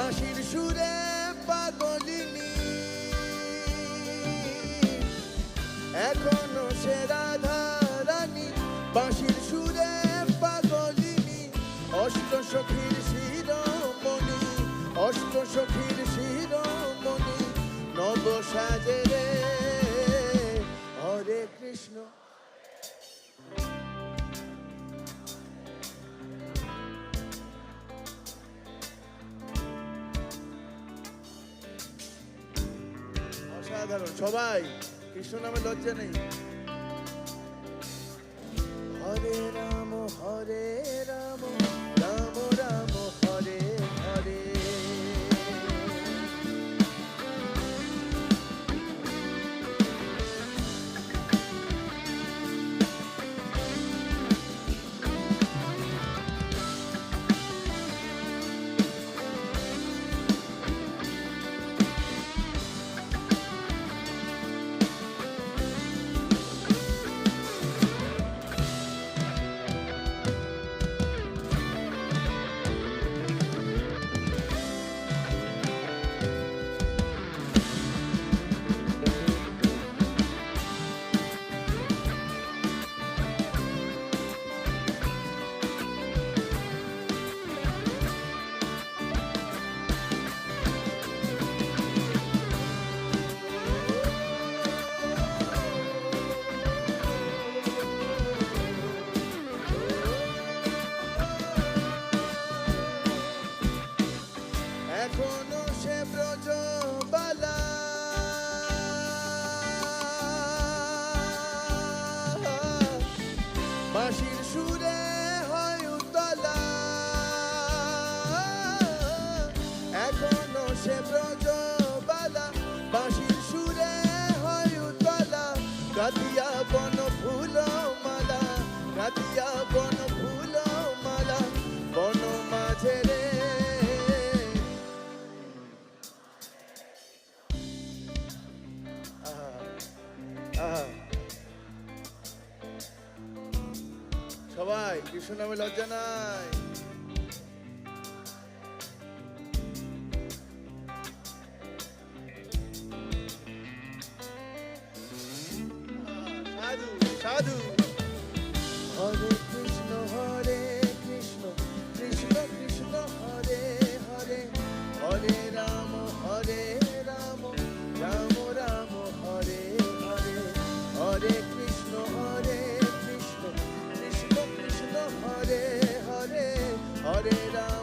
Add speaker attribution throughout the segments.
Speaker 1: বাঁশির সুরে পাগলিনী এখনো সে রাধা রানী বাঁশির সুরে পাগলিনী অষ্ট সখীর শিরোমণি অষ্ট সখীর শিরোমণি নব সাজে রে হরে কৃষ্ণ
Speaker 2: কেন সবাই কৃষ্ণ নামে লজ্জা নেই
Speaker 1: Shoot Sudan.
Speaker 2: সবাই কৃষ্ণ নামে লজ্জা নাই Hare
Speaker 1: Krishna, Krishna কৃষ্ণ হরে কৃষ্ণ কৃষ্ণ কৃষ্ণ হরে হরে হরে রাম হরে হরে হরে হরে রাম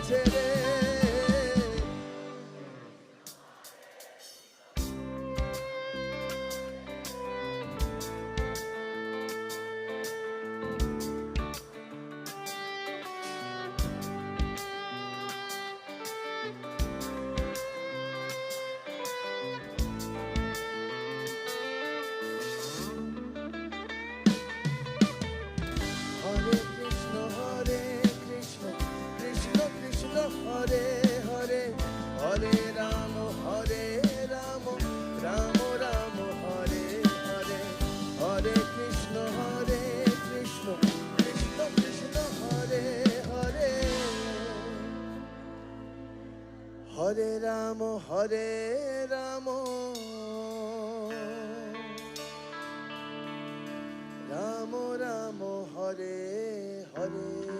Speaker 1: tere হরে রাম রাম রাম হরে হরে